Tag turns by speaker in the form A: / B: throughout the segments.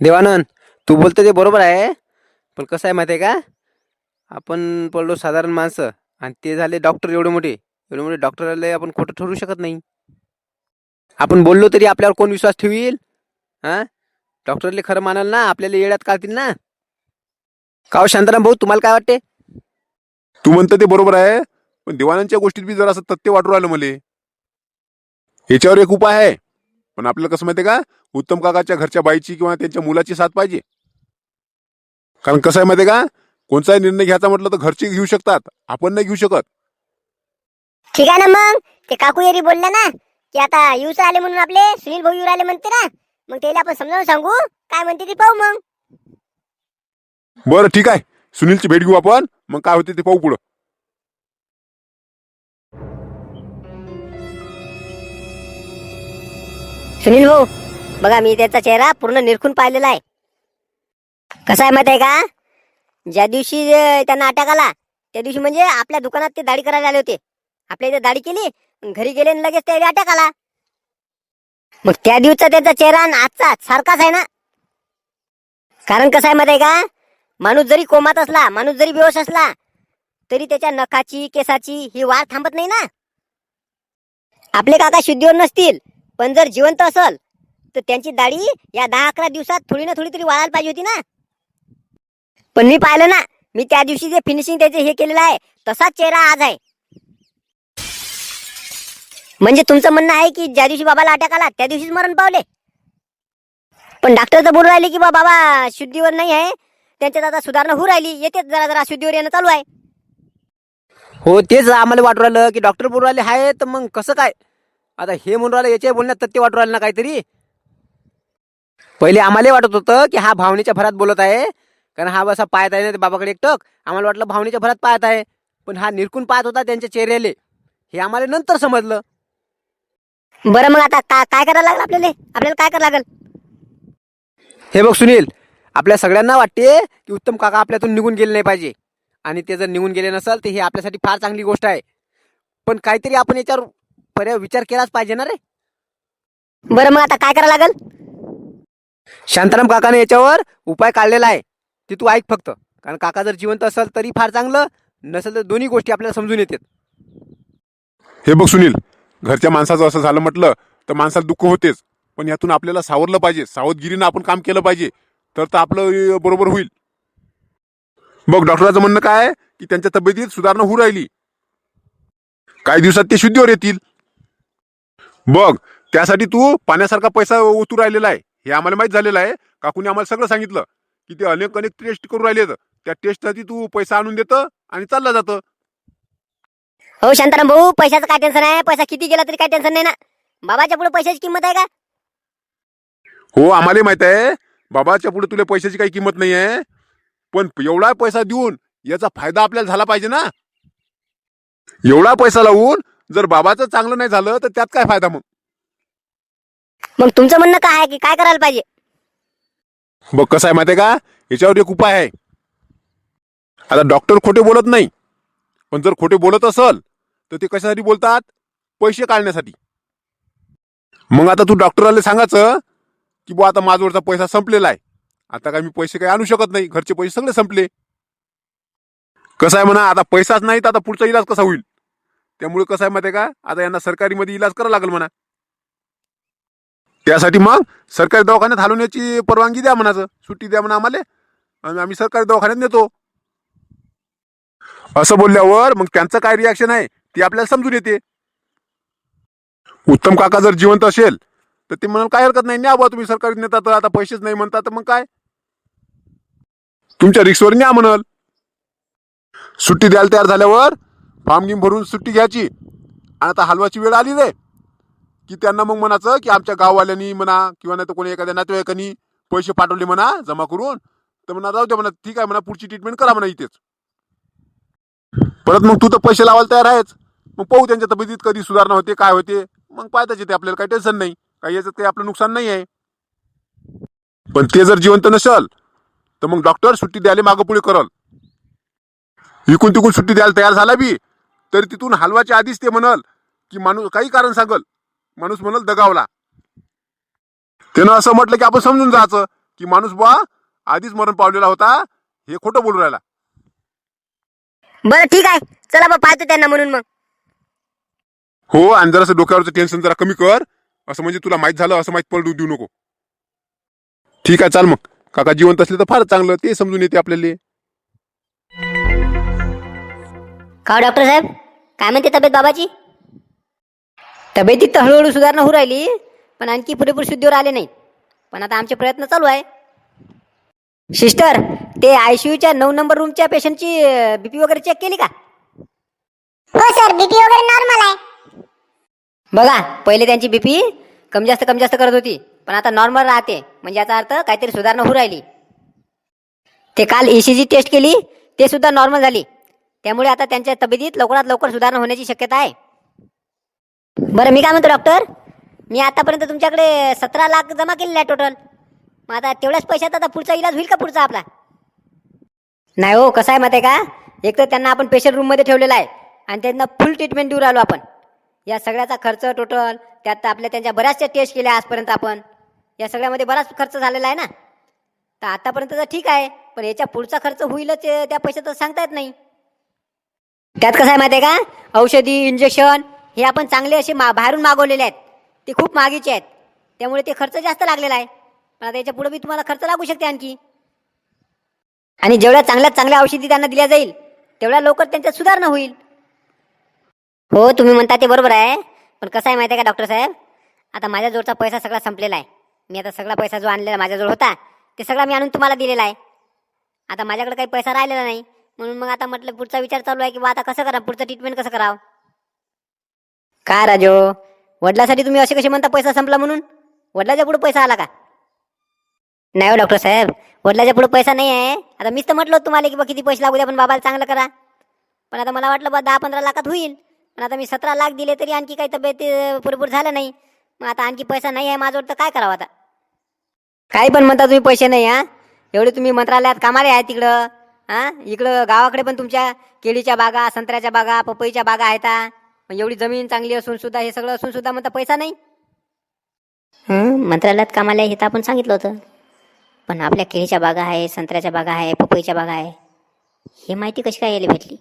A: देवानंद तू बोलतो ते बरोबर आहे पण कसं आहे माहिती आहे का? आपण पडलो साधारण माणसं आणि ते झाले डॉक्टर एवढे मोठे. एवढे मोठे डॉक्टरला आपण खोटं ठरू शकत नाही. आपण बोललो तरी आपल्यावर कोण विश्वास ठेवील? हां? डॉक्टरले खरं मानाल ना आपल्याला येड्यात काढतील ना? का हो शांताराम भाऊ तुम्हाला काय वाटते?
B: तू म्हणतं ते बरोबर आहे पण देवानंदच्या गोष्टीत बी जरा असं तथ्य वाटू राहिलं मले. याच्यावर एक उपाय आहे. पण आपल्याला कसं माहितीये का? उत्तम काकाच्या घरच्या बाईची किंवा त्यांच्या मुलाची साथ पाहिजे. कारण कसं आहे माहितीये का? कोणताही निर्णय घ्यायचा म्हटलं तर घरचे घेऊ शकतात. आपण नाही घेऊ शकत.
C: ठीक आहे ना मग? ते काकू येरी बोलले ना की आता युस आले म्हणून आपले सुनील भाऊ येऊ आले म्हणते ना. मग त्याला आपण समजावून सांगू काय म्हणते ते पाहू मग.
B: बरं ठीक आहे. सुनीलची भेट घेऊ आपण. मग काय होते ते पाहू पुढं.
C: सुनील भाऊ बघा मी त्याचा चेहरा पूर्ण निरखून पाहिलेला आहे. कसा आहे माहीत आहे का? ज्या दिवशी त्यांना अटॅक आला त्या दिवशी म्हणजे आपल्या दुकानात ते दाढी करायला आले होते. आपल्या इथे दाढी केली घरी गेले आणि लगेच त्याला अटॅक आला. मग त्या दिवसचा त्याचा चेहरा आणि आजचा सारखाच आहे ना? कारण कसं आहे माहीत आहे का? माणूस जरी कोमात असला माणूस जरी बेहोश असला तरी त्याच्या नखाची केसाची ही वाढ थांबत नाही ना? आपले काका शुद्धीवर नसतील पण जर जिवंत असल तर त्यांची दाढी या दहा अकरा दिवसात थोडी ना थोडी तरी वाळायला पाहिजे होती ना. पण मी पाहिलं ना मी त्या दिवशी जे फिनिशिंग त्याचे हे केलेलं आहे तसाच चेहरा आज आहे. म्हणजे तुमचं म्हणणं आहे की ज्या दिवशी बाबाला अटॅक आला त्या दिवशीच मरण पावले. पण डॉक्टर तर बोलू राहिले की बा बाबा शुद्धीवर नाही आहे त्यांच्यात आता सुधारणा होऊ राहिली येतेच जरा जरा शुद्धीवर येणं चालू आहे.
A: हो तेच आम्हाला वाटू राहिलं की डॉक्टर बोलू राहिले आहे तर मग कसं काय? आता हे म्हणून राहिलं याच्या बोलण्यात तथ्य वाटू राहिलं ना काहीतरी? पहिले आम्हाला वाटत होतं की हा भावनेच्या भरात बोलत आहे. कारण हा असा पाहत आहे ना ते बाबाकडे एकटक. आम्हाला वाटलं भावनेच्या भरात पाहत आहे. पण हा निरकून पाहत होता त्यांच्या चेहऱ्याले. हे आम्हाला नंतर समजलं.
C: बरं मग आता का काय करायला लागलं आपल्याला? आपल्याला काय करायला लागेल?
A: हे बघ सुनील आपल्या सगळ्यांना वाटते की उत्तम काका आपल्यातून निघून गेले नाही पाहिजे. आणि ते जर निघून गेले नसेल तर ही आपल्यासाठी फार चांगली गोष्ट आहे. पण काहीतरी आपण याच्यावर पर्याय विचार केलाच पाहिजे ना रे.
C: बरं मग आता काय करायला लागेल?
A: शांताराम काकाने याच्यावर उपाय काढलेला आहे. ते तू ऐक फक्त. कारण काका जर जिवंत असेल तरी फार चांगलं नसेल तर दोन्ही गोष्टी आपल्याला समजून येतात.
B: हे बघ सुनील घरच्या माणसाचं असं झालं म्हटलं तर माणसाला दुःख होतेच. पण यातून आपल्याला सावरलं पाहिजे. सावधगिरीनं आपण काम केलं पाहिजे. तर तर आपलं अं, बरोबर होईल. बघ डॉक्टराचं म्हणणं काय आहे? की त्यांच्या तब्येतीत सुधारणा होऊ राहिली. काही दिवसात ते शुद्धीवर येतील. बघ त्यासाठी तू पाण्यासारखा पैसा ओतू राहिलेला आहे. हे आम्हाला माहीत झालेलं आहे. काकूने आम्हाला सगळं सांगितलं की ते अनेक अनेक टेस्ट करू राहिलेत त्या टेस्टसाठी तू पैसा आणून देतं आणि चालला जातं.
C: हो शांताराम भाऊ पैशाचं काय टेन्शन आहे? पैसा किती गेला तरी काय टेन्शन नाही ना? बाबाच्या पुढे पैशाची किंमत आहे का?
B: हो आम्हाला माहीत आहे. बाबाच्या पुढे तुला पैशाची काही किंमत नाही आहे. पण एवढा पैसा देऊन याचा फायदा आपल्याला झाला पाहिजे ना? एवढा पैसा लावून जर बाबाचं चांगलं नाही झालं तर त्यात काय फायदा मग?
C: मग तुमचं म्हणणं काय आहे की काय करायला पाहिजे?
B: बघ कसं आहे माहिती आहे का? याच्यावर एक उपाय आहे. आता डॉक्टर खोटे बोलत नाही. पण जर खोटे बोलत असल तर ते कशासाठी बोलतात? पैसे काढण्यासाठी. मग आता तू डॉक्टरला सांगायचं की बुवा आता माझ्यावरचा पैसा संपलेला आहे. आता काय मी पैसे काही आणू शकत नाही. घरचे पैसे सगळे संपले. कसं आहे म्हणा आता पैसाच नाही तर आता पुढचा इलाज कसा होईल? त्यामुळे कसं आहे माहिती आहे का? आता यांना सरकारीमध्ये इलाज करावा लागेल म्हणा. त्यासाठी मग सरकारी दवाखान्यात हलवण्याची परवानगी द्या म्हणाचं सुट्टी द्या म्हणा आम्हाला. आणि आम्ही सरकारी दवाखान्यात नेतो. असं बोलल्यावर मग त्यांचं काय रिॲक्शन आहे? ते आपल्याला समजून येते. उत्तम काका जर जिवंत असेल तर ते म्हणाल काय हरकत नाही न्या बुवा तुम्ही सरकारी नेता तर आता पैसेच नाही म्हणता तर मग काय? तुमच्या रिक्सवर न्या म्हणाल. सुट्टी द्यायला तयार झाल्यावर फॉर्म गिम भरून सुट्टी घ्यायची. आणि आता हलवाची वेळ आली रे. की त्यांना मग म्हणायचं की आमच्या गाववाल्यांनी म्हणा किंवा नाही तर कोणी एखाद्या नातेवाईकांनी पैसे पाठवले म्हणा जमा करून. तर म्हणा जाऊ द्या म्हणा ठीक आहे म्हणा पुढची ट्रीटमेंट करा म्हणा इथेच. परत मग तू तर पैसे लावायला तयार आहेच मग पाहू त्यांच्या तब्येतीत कधी सुधारणा होते काय होते. मग पाहताच येते आपल्याला काही टेन्शन नाही. काही याचं काही आपलं नुकसान नाही आहे. पण ते जर जिवंत नसल तर मग डॉक्टर सुट्टी द्यायला मागं पुढे करल. इकून तिकून सुट्टी द्यायला तयार झाला बी. तरी तिथून हलवाच्या आधीच ते म्हणल की माणूस काही कारण सांगल. माणूस म्हणल दगावला. त्यानं असं म्हटलं की आपण समजून जायचं की माणूस बुवा आधीच मरण पावलेला होता हे खोटं बोलू राहिला.
C: बरं ठीक आहे. चला बा पाहतो त्यांना म्हणून मग.
B: हो आणि जरासं डोक्यावरचं टेन्शन जरा कमी कर. असं म्हणजे तुला माहीत झालं असं माहीत पडू देऊ नको. ठीक आहे चाल मग. काका जिवंत असले तर फारच चांगलं ते समजून येते आपल्याला.
C: का डॉक्टर साहेब? काय म्हणते तब्येत बाबाची? तब्येतीत तर हळूहळू सुधारणा होऊ राहिली पण आणखी पुरेपूर शुद्धीवर आले नाही पण आता आमचे प्रयत्न चालू आहे. सिस्टर ते आयसीयूच्या नऊ नंबर रूमच्या पेशंटची बीपी वगैरे चेक केली का?
D: हो सर बीपी वगैरे नॉर्मल आहे.
C: बघा पहिले त्यांची बीपी कमी जास्त कमी जास्त करत होती. पण आता नॉर्मल राहते. म्हणजे याचा अर्थ काहीतरी सुधारणा होऊ राहिली. ते काल ईसीजी टेस्ट केली ते सुद्धा नॉर्मल झाली. त्यामुळे आता त्यांच्या तब्येतीत लवकरात लवकर सुधारणा होण्याची शक्यता आहे. बरं मी काय म्हणतो डॉक्टर मी आतापर्यंत तुमच्याकडे सतरा लाख जमा केलेला आहे टोटल मग आता तेवढ्याच पैशात आता पुढचा इलाज होईल का पुढचा आपला? नाही हो कसं आहे माहिती आहे का? एक तर त्यांना आपण पेशंट रूममध्ये ठेवलेला आहे आणि त्यांना फुल ट्रीटमेंट देऊ राहिलो आपण. या सगळ्याचा खर्च टोटल त्यात आपल्या त्यांच्या बऱ्याचशा टेस्ट केल्या आजपर्यंत आपण. या सगळ्यामध्ये बराच खर्च झालेला आहे ना? तर आतापर्यंत तर ठीक आहे पण याच्या पुढचा खर्च होईलच त्या पैशाचं सांगता येत नाही. त्यात कसं आहे माहिती आहे का? औषधी इंजेक्शन हे आपण चांगले असे मा बाहेरून मागवलेले आहेत. ते खूप मागीचे आहेत. त्यामुळे ते खर्च जास्त लागलेला आहे. पण आता याच्यापुढे बी तुम्हाला खर्च लागू शकते आणखी. आणि जेवढ्या चांगल्यात चांगल्या औषधी त्यांना दिल्या जाईल तेवढ्या लवकर त्यांच्यात सुधारणा होईल. हो तुम्ही म्हणता ते बरोबर आहे. पण कसं आहे माहिती आहे का डॉक्टर साहेब? आता माझ्याजवळचा पैसा सगळा संपलेला आहे. मी आता सगळा पैसा जो आणलेला माझ्याजवळ होता ते सगळा मी आणून तुम्हाला दिलेला आहे. आता माझ्याकडे काही पैसा राहिलेला नाही. म्हणून मग आता म्हटलं पुढचा विचार चालू आहे की बा आता कसं करा पुढचं ट्रीटमेंट कसं करावं? काय राजो? वडिलासाठी तुम्ही असे कसे म्हणता पैसा संपला म्हणून? वडिलाच्या पुढे पैसा आला का? नाही हो डॉक्टर साहेब. वडिलाच्या पुढे पैसा नाही आहे. आता मीच तर म्हटलं होतं तुम्हाला की बा किती पैसे लागू द्या पण बाबाला चांगलं करा. पण आता मला वाटलं बा दहा पंधरा लाखात होईल. पण आता मी सतरा लाख दिले तरी आणखी काही तब्येत पुरेपूर झालं नाही. मग आता आणखी पैसा नाही आहे माझ्यावर तर काय करावं आता? काही पण म्हणता तुम्ही पैसे नाही हा? एवढे तुम्ही मंत्रालयात कामाले आहे तिकडं. हा? इकडं गावाकडे पण तुमच्या केळीच्या बागा संत्र्याच्या बागा पपईच्या बागा आहेत एवढी जमीन चांगली असून सुद्धा हे सगळं असून सुद्धा म्हणता पैसा नाही? मंत्रालयात कामाला आहे हे तर आपण सांगितलं होतं. पण आपल्या केळीच्या बागा आहे संत्र्याच्या बागा आहे पपईच्या बागा आहे हे माहिती कशी काय यायला भेटली?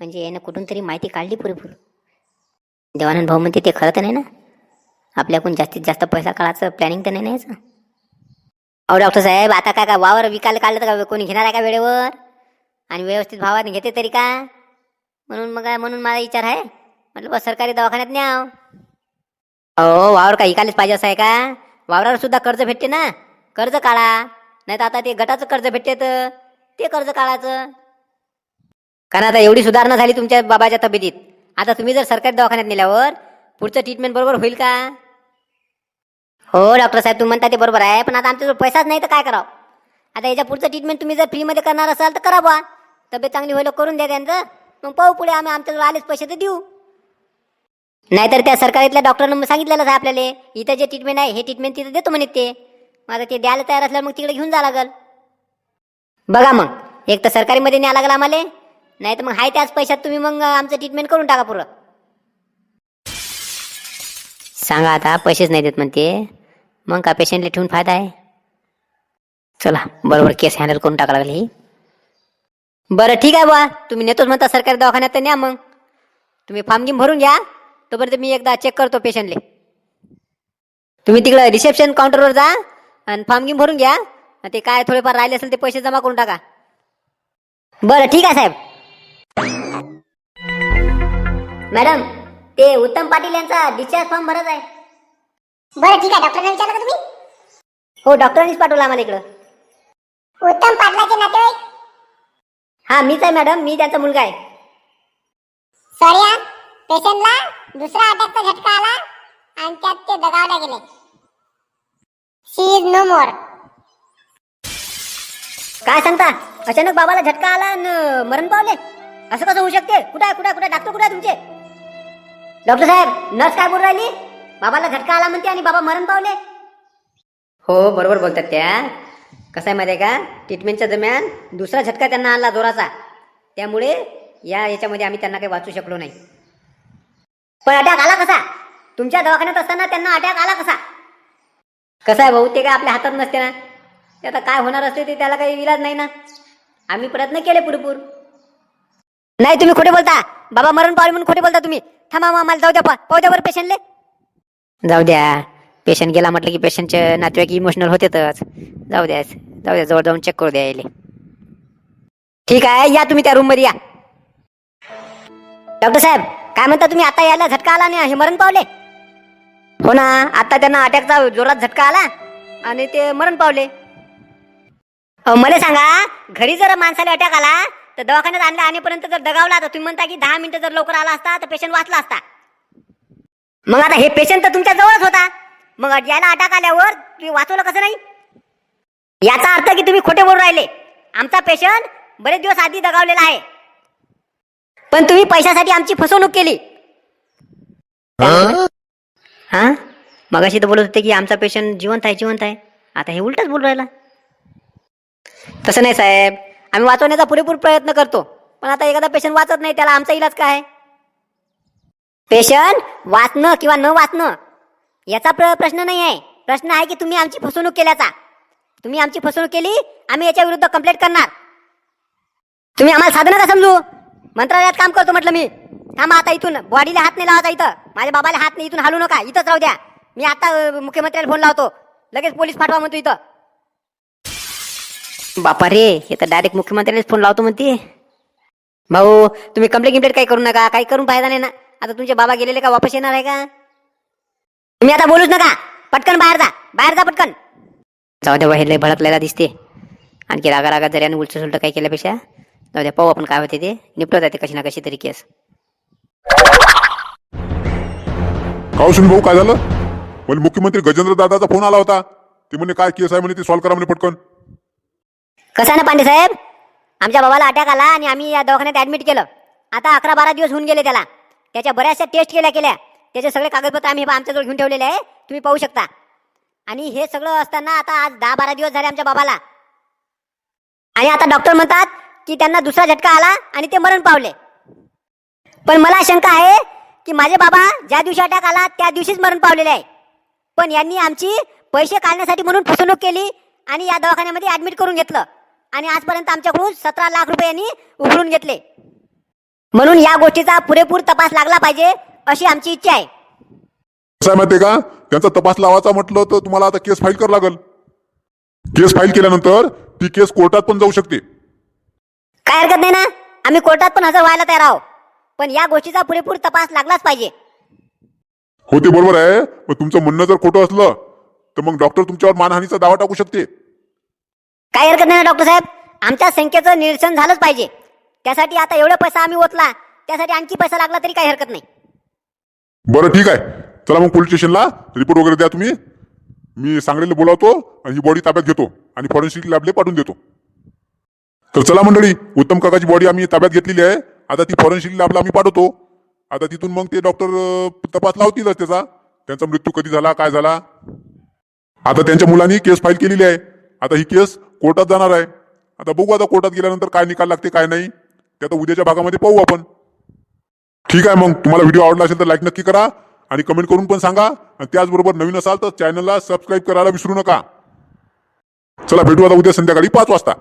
C: म्हणजे यानं कुठून तरी माहिती काढली पुरेपूर. देवानंद भाऊ म्हणते ते खरं तर नाही ना? आपल्याकडून जास्तीत जास्त पैसा काढायचं प्लॅनिंग तर नाही ना याचं? अहो डॉक्टर साहेब आता काय का वावर विकायला काढलं तर का कोणी घेणार आहे का वेळेवर? आणि व्यवस्थित भावाने घेते तरी का? म्हणून मग म्हणून माझा विचार आहे. म्हटलं बस सरकारी दवाखान्यात न्याव. अहो वावर का इकायलाच पाहिजे असं आहे का? वावरावर सुद्धा कर्ज भेटते ना? कर्ज काढा. नाही तर आता ते गटाचं कर्ज भेटते तर ते कर्ज काढायचं. कारण आता एवढी सुधारणा झाली तुमच्या बाबाच्या तब्येतीत. आता तुम्ही जर सरकारी दवाखान्यात नेल्यावर पुढचं ट्रीटमेंट बरोबर होईल का? हो डॉक्टर साहेब तुम्ही म्हणता ते बरोबर आहे पण आता आमच्याजवळ पैसाच नाही तर काय करावं? आता याच्या पुढचं ट्रीटमेंट तुम्ही जर फ्रीमध्ये करणार असाल तर करा बा तब्येत चांगली होईल करून द्या त्यांचं. मग पाहू पुढे आम्ही आमच्याजवळ आलेच पैसे तर देऊ. नाहीतर त्या सरकारीतल्या डॉक्टरनं सांगितलेलंच आहे आपल्याला इथं जे ट्रीटमेंट आहे हे ट्रीटमेंट तिथं देतो म्हणे ते. मग आता ते द्यायला तयार असल्यावर मग तिकडे घेऊन जा लागल. बघा मग एक तर सरकारीमध्ये न्या लागेल आम्हाला नाही तर मग हाय त्याच पैशात तुम्ही मग आमचं ट्रीटमेंट करून टाका पुरं. सांगा आता पैसेच नाही देत म्हणते. मग का पेशंटला ठेवून फायदा आहे? चला बरोबर केस हँडल करून टाका लागली ही. बरं ठीक आहे बा तुम्ही नेतोच म्हणता सरकारी दवाखान्यात तर न्या मग. तुम्ही फॉर्म गिम भरून घ्या. तोपर्यंत मी एकदा चेक करतो पेशंटले तुम्ही तिकडं रिसेप्शन काउंटरवर जा आणि फॉर्म गिम भरून घ्या. ते काय थोडेफार राहिले असेल ते पैसे जमा करून टाका. बरं ठीक आहे साहेब. मॅडम ते उत्तम पाटील यांचा डिस्चार्ज फॉर्म भरत आहे.
D: बरं ठीक आहे. डॉक्टरने विचारलं का तुम्ही?
C: हो डॉक्टरांनीच पाठवलं आम्हाला इकडं.
D: उत्तम पाटलाचे नातेवाईक?
C: हा मीच आहे मॅडम. मी त्यांचा मुलगा आहे.
D: सॉरी हा पेशंटला दुसरा अटॅकचा झटका आला आणि त्यात ते दगावला गेले. शी इज नो मोर
C: काय सांगता? अचानक बाबाला झटका आला आणि मरण पावले. असं कसं होऊ शकते? कुठे आहे कुठे कुठे? डॉक्टर कुठे आहे तुमचे? डॉक्टर साहेब नर्स काय बोल राहिली? बाबाला झटका आला म्हणते आणि बाबा मरण पावले. हो बरोबर बोलतात त्या. कसं आहे माहिती आहे का? ट्रीटमेंटच्या दरम्यान दुसरा झटका त्यांना आला जोराचा. त्यामुळे या याच्यामध्ये आम्ही त्यांना काही वाचू शकलो नाही. पण अटॅक आला कसा? तुमच्या दवाखान्यात असताना त्यांना अटॅक आला कसा? कसा आहे भाऊ? ते काय आपल्या हातात नसते ना? ते आता काय होणार असते ते त्याला काही इलाज नाही ना? आम्ही प्रयत्न केले पुरेपूर. नाही तुम्ही खोटे बोलता. बाबा मरण पावले म्हणून खोटे बोलता तुम्ही. थांबा मग आम्हाला जाऊ द्या पाहू द्या बरं पेशंटले जाऊ द्या. पेशंट गेला म्हटलं की पेशंटचे नातेवाईक इमोशनल होतेच जाऊ द्या. जाऊ द्या. जवळ जाऊन चेक करू द्या यायले. ठीक आहे. या तुम्ही त्या रूममध्ये या. डॉक्टर साहेब काय म्हणता तुम्ही? आता यायला झटका आला नाही. हे मरण पावले. हो ना. आता त्यांना अटॅकचा जोरात झटका आला आणि ते मरण पावले. अहो, मला सांगा घरी जर माणसाला अटॅक आला तर दवाखान्यात आणला आणेपर्यंत जर दगावला तर तुम्ही म्हणता की दहा मिनिटं जर लवकर आला असता तर पेशंट वाचला असता. मग आता हे पेशंट तर तुमच्या जवळच होता. मग याला अटॅक आल्यावर तुम्ही वाचवलं कसं नाही? याचा अर्थ की तुम्ही खोटे बोलून राहिले. आमचा पेशंट बरेच दिवस आधी दगावलेला आहे. पण तुम्ही पैशासाठी आमची फसवणूक केली. हा? मगाशी तर बोलत होते की आमचा पेशंट जिवंत आहे जिवंत आहे. आता हे उलटच बोलू राहिला. तसं नाही साहेब. आम्ही वाचवण्याचा पुरेपूर प्रयत्न करतो. पण आता एखादा पेशंट वाचत नाही त्याला आमचा इलाज काय पेशंट वाचणं किंवा न वाचणं याचा प्र प्रश्न नाही आहे प्रश्न आहे की तुम्ही आमची फसवणूक केल्याचा. तुम्ही आमची फसवणूक केली आम्ही याच्या विरुद्ध कंप्लेंट करणार. तुम्ही आम्हाला साधं नका समजू. मंत्रालयात काम करतो म्हटलं मी. थांबा आता इथून. बॉडीला हात नाही लावायचा इथं. माझ्या बाबाला हात नाही इथून हालू नका. इथंच राहू द्या. मी आता मुख्यमंत्र्याला फोन लावतो. लगेच पोलीस पाठवा म्हणतो इथं. बापा रे हे तर डायरेक्ट मुख्यमंत्र्यालाच फोन लावतो म्हणते. भाऊ तुम्ही कंप्लेंट गिम्प्लेट काही करू नका. काही करून फायदा नाही ना. आता तुमचे बाबा गेलेले का वापस येणार आहे का? तुम्ही आता बोलूच नका. पटकन बाहेर जा. बाहेर जा पटकन. जाऊ द्या हे लय भडकलेला दिसते. आणखी रागा रागा जऱ्याने उलट सुलट काही केल्यापेक्षा जाऊ द्या पाहू आपण काय होते ते. निपटवत ते कशी ना कशी तरी केस.
E: काउशन भाऊ काय झालं? मला मुख्यमंत्री गजेंद्र दादाचा फोन आला होता. ते म्हणे काय केस आहे म्हणे ते सॉल्व्ह करा म्हणे पटकन.
C: कसं आहे ना पांडे साहेब? आमच्या बाबाला अटॅक आला आणि आम्ही या दवाखान्यात ऍडमिट केलं. आता अकरा बारा दिवस होऊन गेले त्याला. त्याच्या बऱ्याचशा टेस्ट केल्या केल्या. त्याचे सगळे कागदपत्र आम्ही आमच्याजवळ घेऊन ठेवलेले आहे. तुम्ही पाहू शकता. आणि हे सगळं असताना आता आज दहा बारा दिवस झाले आमच्या बाबाला. आणि आता डॉक्टर म्हणतात की त्यांना दुसरा झटका आला आणि ते मरण पावले. पण मला शंका आहे की माझे बाबा ज्या दिवशी अटॅक आला त्या दिवशीच मरण पावलेले आहे. पण यांनी आमची पैसे काढण्यासाठी म्हणून फसवणूक केली आणि या दवाखान्यामध्ये ऍडमिट करून घेतलं. आणि आजपर्यंत आमच्याकडून सतरा लाख रुपये यांनी उघडून घेतले. म्हणून या गोष्टीचा पुरेपूर तपास लागला पाहिजे अशी आमची इच्छा आहे.
E: कसं आहे माहितीये का? त्यांचा तपास लावायचा म्हटलं तर तुम्हाला आता केस फाईल करावं लागेल. केस फाईल केल्यानंतर ती केस कोर्टात पण जाऊ शकते.
C: काय हरकत नाही ना? आम्ही कोर्टात पण हजर व्हायला तयार आहोत. पण या गोष्टीचा पुरेपूर तपास लागलाच पाहिजे.
E: हो ते बरोबर आहे. पण तुमचं म्हणणं जर खोटं असलं तर मग डॉक्टर तुमच्यावर मानहानीचा दावा टाकू शकते.
C: काय हरकत नाही ना डॉक्टर साहेब? आमच्या संख्येचं निरसन झालंच पाहिजे. त्यासाठी आता एवढा पैसा आम्ही ओतला त्यासाठी आणखी पैसा लागला तरी काही हरकत नाही.
E: बरं ठीक आहे. चला मग पोलीस स्टेशनला रिपोर्ट वगैरे द्या तुम्ही. मी सांगलीला बोलावतो आणि ही बॉडी ताब्यात घेतो आणि फॉरेन्सिक लॅबले पाठवून देतो. तर चला मंडळी उत्तम काकाची बॉडी आम्ही ताब्यात घेतलेली आहे. आता ती फॉरेन्सिक लॅबला आम्ही पाठवतो. आता तिथून मग ते डॉक्टर तपास लावतीलच त्याचा. त्यांचा मृत्यू कधी झाला काय झाला? आता त्यांच्या मुलांनी केस फाईल केलेली आहे. आता ही केस कोर्टात जाणार आहे. आता बघू आता कोर्टात गेल्यानंतर काय निकाल लागते काय नाही. ते आता उद्याच्या भागामध्ये पाहू आपण. ठीक आहे मग तुम्हाला व्हिडिओ आवडला असेल तर लाईक नक्की करा आणि कमेंट करून पण सांगा. आणि त्याचबरोबर नवीन असाल तर चॅनलला सबस्क्राईब करायला विसरू नका. चला भेटू आता उद्या संध्याकाळी पाच वाजता.